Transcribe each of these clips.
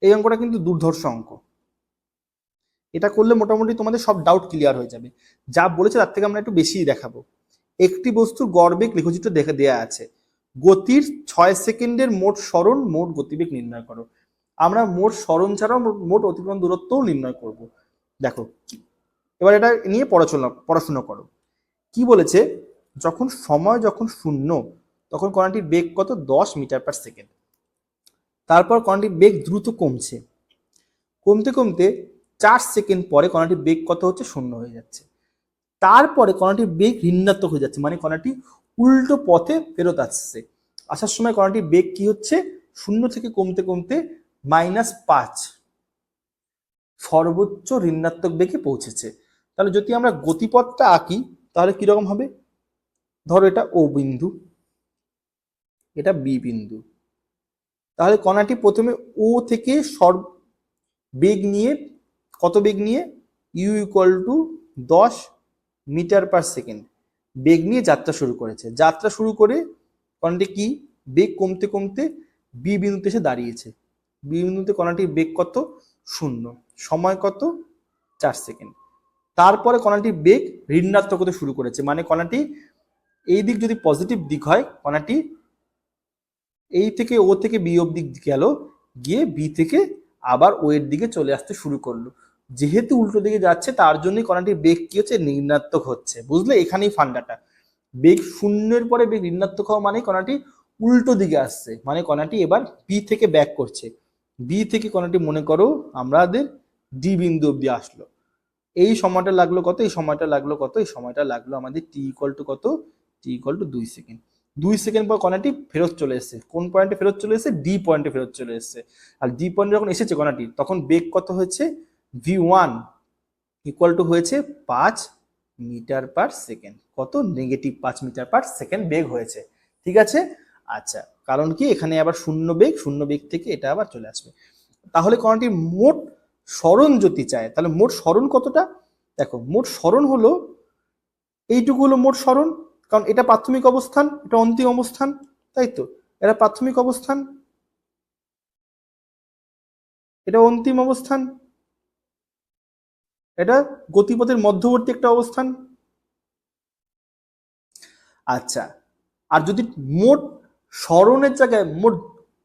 এই অঙ্কটা কিন্তু দুর্ধর্ষ অঙ্ক। এটা করলে মোটামুটি তোমাদের সব ডাউট ক্লিয়ার হয়ে যাবে। যা বলেছে তার থেকে আমরা একটু বেশিই দেখাবো। একটি বস্তুর গড়বেগ লেখচিত্র দেখে দেয়া আছে। গতির ছয় সেকেন্ডের মোট সরণ মোট গতিবেগ নির্ণয় করো। আমরা মোট সরণ ছাড়াও মোট- অতিক্রমণ দূরত্বও নির্ণয় করব। দেখো, এবার এটা নিয়ে পড়াশোনা পড়াশোনা করো। কি বলেছে? যখন সময় যখন শূন্য, তখন কণাটির বেগ কত? দশ মিটার পার সেকেন্ড তারপর কণাটির বেগ দ্রুত কমছে। কমতে কমতে চার সেকেন্ড পরে কণাটির বেগ কত হচ্ছে? শূন্য হয়ে যাচ্ছে। তারপরে কণাটির বেগ ঋণাত্মক হয়ে যাচ্ছে মানে কণাটি উল্টো পথে ফেরত আসছে। আসার সময় কণাটির বেগ কি হচ্ছে? শূন্য থেকে কমতে কমতে মাইনাস পাঁচ। সর্বোচ্চ ঋণাত্মক বেগে পৌঁছেছে। তাহলে যদি আমরা গতিপথটা আঁকি, তাহলে কীরকম হবে? ধরো এটা ও বিন্দু, এটা বি বিন্দু। তাহলে কণাটি প্রথমে ও থেকে সর বেগ নিয়ে, কত বেগ নিয়ে? ইউ ইকুয়াল টু দশ মিটার পার সেকেন্ড বেগ নিয়ে যাত্রা শুরু করেছে। যাত্রা শুরু করে কণাটি কি? বেগ কমতে কমতে বি বিন্দুতে এসে দাঁড়িয়েছে। বি বিন্দুতে কণাটির বেগ কত? শূন্য। সময় কত? চার সেকেন্ড তারপরে কণাটির বেগ ঋণাত্মক হতে শুরু করেছে। মানে কণাটি এই দিক যদি পজিটিভ দিক হয়, কণাটি এই থেকে ও থেকে বি অব্দি গেল, গিয়ে বি থেকে আবার ও এর দিকে চলে আসতে শুরু করল। যেহেতু উল্টো দিকে যাচ্ছে, তার জন্যই কণাটির বেগ কি হচ্ছে? ঋণাত্মক হচ্ছে। বুঝলে? এখানেই ফান্ডাটা। বেগ শূন্যের পরে বেগ ঋণাত্মক হওয়া মানে কণাটি উল্টো দিকে আসছে। মানে কণাটি এবার বি থেকে ব্যাক করছে। বি থেকে কণাটি, মনে করো, আমাদের ডি বিন্দু অব্দি আসলো। এই সময়টা লাগল কত? এই সময়টা লাগল কত? এই সময়টা লাগল আমাদের টি ইকুয়াল টু কত? টি ইকুয়াল টু দুই সেকেন্ড দুই সেকেন্ড পর কণাটি ফেরত চলে এসেছে। কোন পয়েন্টে ফেরত চলে এসেছে? ডি পয়েন্টে ফেরত চলে এসেছে। আর ডি পয়েন্টে যখন এসেছে কণাটি, তখন বেগ কত হয়েছে? ভি ওয়ান ইকুয়াল টু হয়েছে পাঁচ মিটার পার সেকেন্ড। কত? নেগেটিভ পাঁচ মিটার পার সেকেন্ড বেগ হয়েছে। ঠিক আছে? আচ্ছা কারণ কি? এখানে আবার শূন্য বেগ শূন্য বেগ থেকে এটা আবার চলে আসবে। তাহলে কণাটির মোট স্মরণ যদি চায়। তাহলে মোট স্মরণ কতটা? দেখো, মোট স্মরণ হলো, এইটুকু হলো মোট স্মরণ কারণ এটা প্রাথমিক অবস্থান, এটা অন্তিম অবস্থান, তাই তো? এটা প্রাথমিক অবস্থান, এটা অন্তিম অবস্থান, এটা গতিপথের মধ্যবর্তী একটা অবস্থান। আচ্ছা আর যদি মোট স্মরণের জায়গায় মোট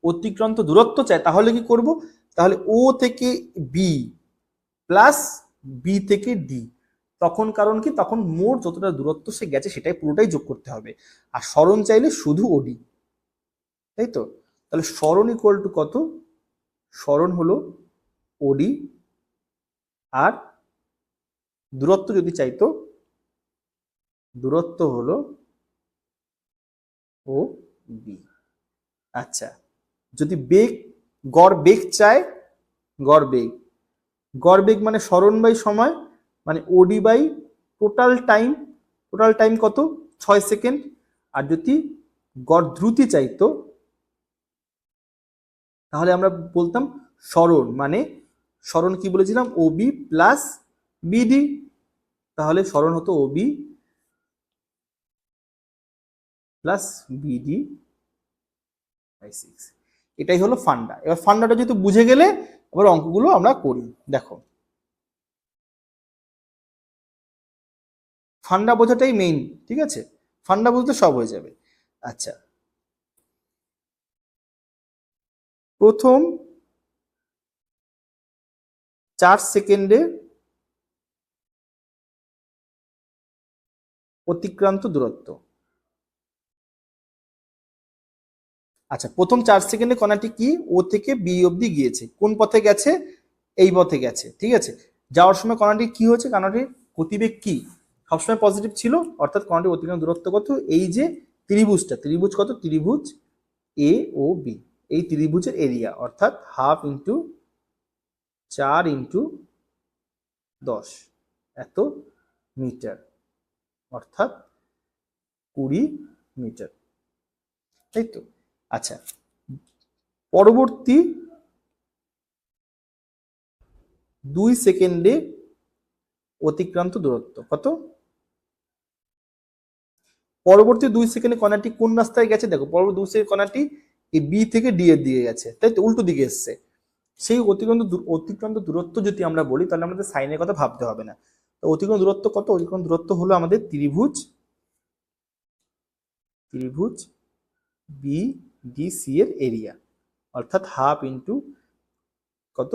অতিক্রান্ত দূরত্ব চায় তাহলে কি করব? তাহলে ও থেকে বি প্লাস বি থেকে ডি তখন কারণ কি? তখন মোট যতটা দূরত্ব সে গেছে সেটাই পুরোটাই যোগ করতে হবে। আর স্মরণ চাইলে শুধু ওডি। তাই তো? তাহলে স্মরণ ইকুয়াল টু কত? স্মরণ হলো ওডি। আর দূরত্ব যদি চাইতো দূরত্ব হলো ও বি আচ্ছা যদি বেগ, গড় বেগ চায়, গড় বেগ। গড় বেগ মানে স্মরণ বাই সময় মানে OD by total time total time কত? ছয় সেকেন্ড আর যদি গড় দ্রুতি চাইতো, তাহলে আমরা বলতাম স্মরণ। মানে স্মরণ কি বলেছিলাম? ওবি প্লাস বিডি তাহলে স্মরণ হতো OB plus BD by six এটাই হলো ফান্ডা। এবার ফান্ডাটা যেহেতু বুঝে গেলে, এবার অঙ্কগুলো আমরা করি। দেখো ফান্ডা বোঝাটাই মেইন ঠিক আছে? ফান্ডা বুঝতে সব হয়ে যাবে। আচ্ছা। প্রথম চার সেকেন্ডে অতিক্রান্ত দূরত্ব। আচ্ছা প্রথম চার সেকেন্ডে কণাটি কি? ও থেকে বি অবধি গিয়েছে। কোন পথে গেছে? এই পথে গেছে, ঠিক আছে? যাওয়ার সময় কণাটি কি হয়েছে? কণাটির গতিবেগ কি? সবসময় পজিটিভ ছিল, অর্থাৎ কণাটির অতিক্রম দূরত্ব কত? এই যে ত্রিভুজটা, ত্রিভুজ কত? ত্রিভুজ এ ও বি এই ত্রিভুজের এরিয়া অর্থাৎ হাফ ইন্টু চার ইন্টু দশ। এত মিটার অর্থাৎ কুড়ি মিটার তাই তো। আচ্ছা পরবর্তী দুই সেকেন্ডে অতিক্রান্ত দূরত্ব কত? পরবর্তী দুই সেকেন্ডে কণাটি কোন রাস্তায় গেছে? দেখো, পরবর্তী দুই সেকেন্ড কণাটি এই বি থেকে ডি এর দিকে গেছে। তাই তো উল্টো দিকে এসছে। সেই অতিক্রান্ত অতিক্রান্ত দূরত্ব যদি আমরা বলি, তাহলে আমাদের সাইনের কথা ভাবতে হবে না। তো অতিক্রান্ত দূরত্ব কত? অতিক্রান্ত দূরত্ব হলো আমাদের ত্রিভুজ ত্রিভুজ বি ডি সি এর এরিয়া অর্থাৎ হাফ ইন্টু কত?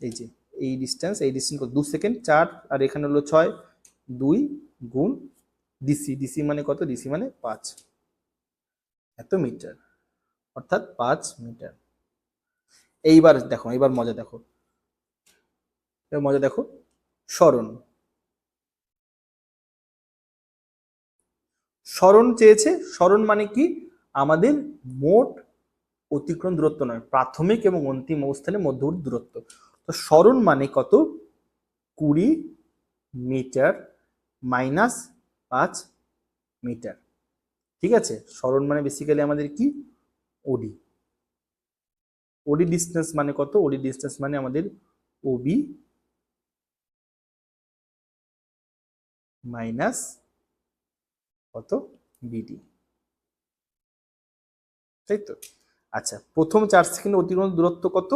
এই যে, এই ডিস্টেন্স এই ডিস্টেন্স দু সেকেন্ড, চার, আর এখানে হলো ছয়, দুই, গুণ ডিসি ডিসি মানে কত? ডিসি মানে পাঁচ। এত মিটার। অর্থাৎ পাঁচ মিটার। এইবার দেখো, এইবার মজা দেখো। এবার মজা দেখো। স্মরণ। স্মরণ চেয়েছে, স্মরণ মানে কি? আমাদের মোট অতিক্রম দূরত্ব নয়, প্রাথমিক এবং অন্তিম অবস্থানের মধ্যবর্তী দূরত্ব। তো স্মরণ মানে কত? কুড়ি মিটার মাইনাস পাঁচ মিটার। ঠিক আছে? স্মরণ মানে বেসিক্যালি আমাদের কি? ওডি ওডি ডিস্টেন্স মানে কত? ওডি ডিস্টেন্স মানে আমাদের ওবি মাইনাস কত? বিডি তাই তো? আচ্ছা প্রথম চার সেকেন্ডে অতিক্রান্ত দূরত্ব কত?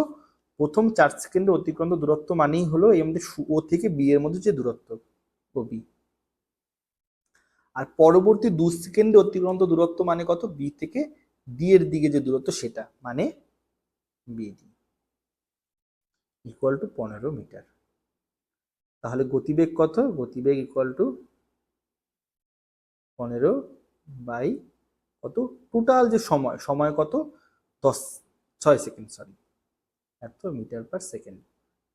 প্রথম চার সেকেন্ডে অতিক্রান্ত দূরত্ব মানেই হলো এই আমাদের ও থেকে বি এর মধ্যে যে দূরত্ব ও বি আর পরবর্তী দু সেকেন্ডে অতিক্রান্ত দূরত্ব মানে কত? বি থেকে ডি এর দিকে যে দূরত্ব সেটা মানে বিডি ইকুয়াল টু পনেরো মিটার। তাহলে গতিবেগ কত? গতিবেগ ইকুয়াল টু পনেরো বাই কত? টোটাল যে সময় সময় কত? দশ, ছয় সেকেন্ড সরি এত মিটার পার সেকেন্ড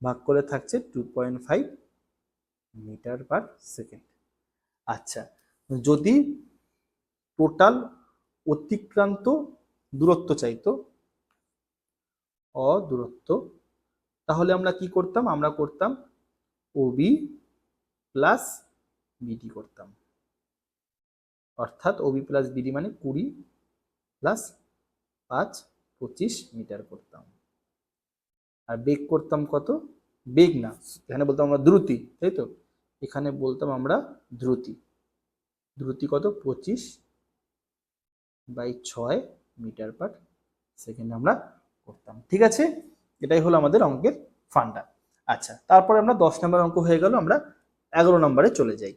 ভাগ করে থাকছে two point five metre per second আচ্ছা যদি টোটাল অতিক্রান্ত দূরত্ব চাইতো, অদূরত্ব, তাহলে আমরা কি করতাম? আমরা করতাম ওবি প্লাস বিডি করতাম। অর্থাৎ ওবি প্লাস বিডি মানে কুড়ি প্লাস পাঁচ পঁচিশ মিটার করতাম। আর বেগ করতাম কত? বেগ না। এখানে বলতাম আমরা দ্রুতি, তাই তো? এখানে বলতাম আমরা দ্রুতি। দ্রুতি কত? পঁচিশ বাই ছয় মিটার পার সেকেন্ড আমরা করতাম। ঠিক আছে? এটাই হলো আমাদের অঙ্কের ফান্ডা। আচ্ছা তারপরে আমরা দশ নম্বর অঙ্ক হয়ে গেল, আমরা এগারো নম্বরে চলে যাই।